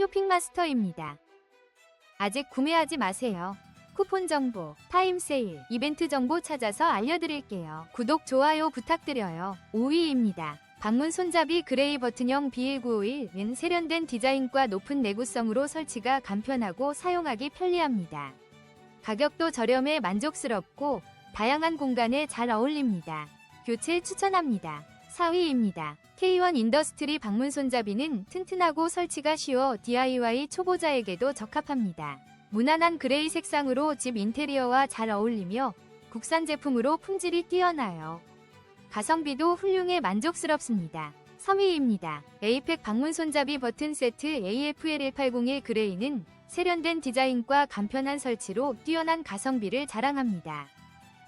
쇼핑마스터입니다. 아직 구매하지 마세요. 쿠폰 정보, 타임 세일, 이벤트 정보 찾아서 알려드릴게요. 구독, 좋아요 부탁드려요. 5위입니다. 방문 손잡이 그레이 버튼형 BL951은 세련된 디자인과 높은 내구성으로 설치가 간편하고 사용하기 편리합니다. 가격도 저렴해 만족스럽고 다양한 공간에 잘 어울립니다. 교체 추천합니다. 4위입니다. K1 인더스트리 방문 손잡이는 튼튼하고 설치가 쉬워 DIY 초보자에게도 적합합니다. 무난한 그레이 색상으로 집 인테리어와 잘 어울리며 국산 제품으로 품질이 뛰어나요. 가성비도 훌륭해 만족스럽습니다. 3위입니다. 에이펙 방문 손잡이 버튼 세트 AFL180의 그레이는 세련된 디자인과 간편한 설치로 뛰어난 가성비를 자랑합니다.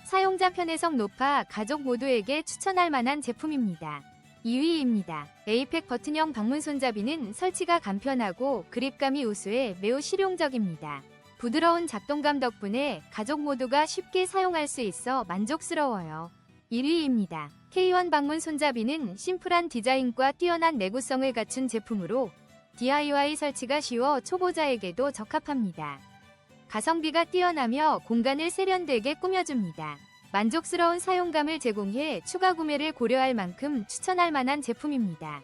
사용자 편의성 높아 가족 모두에게 추천할 만한 제품입니다. 2위입니다. 에이펙 버튼형 방문 손잡이는 설치가 간편하고 그립감이 우수해 매우 실용적입니다. 부드러운 작동감 덕분에 가족 모두가 쉽게 사용할 수 있어 만족스러워요. 1위입니다. K1 방문 손잡이는 심플한 디자인과 뛰어난 내구성을 갖춘 제품으로 DIY 설치가 쉬워 초보자에게도 적합합니다. 가성비가 뛰어나며 공간을 세련되게 꾸며줍니다. 만족스러운 사용감을 제공해 추가 구매를 고려할 만큼 추천할 만한 제품입니다.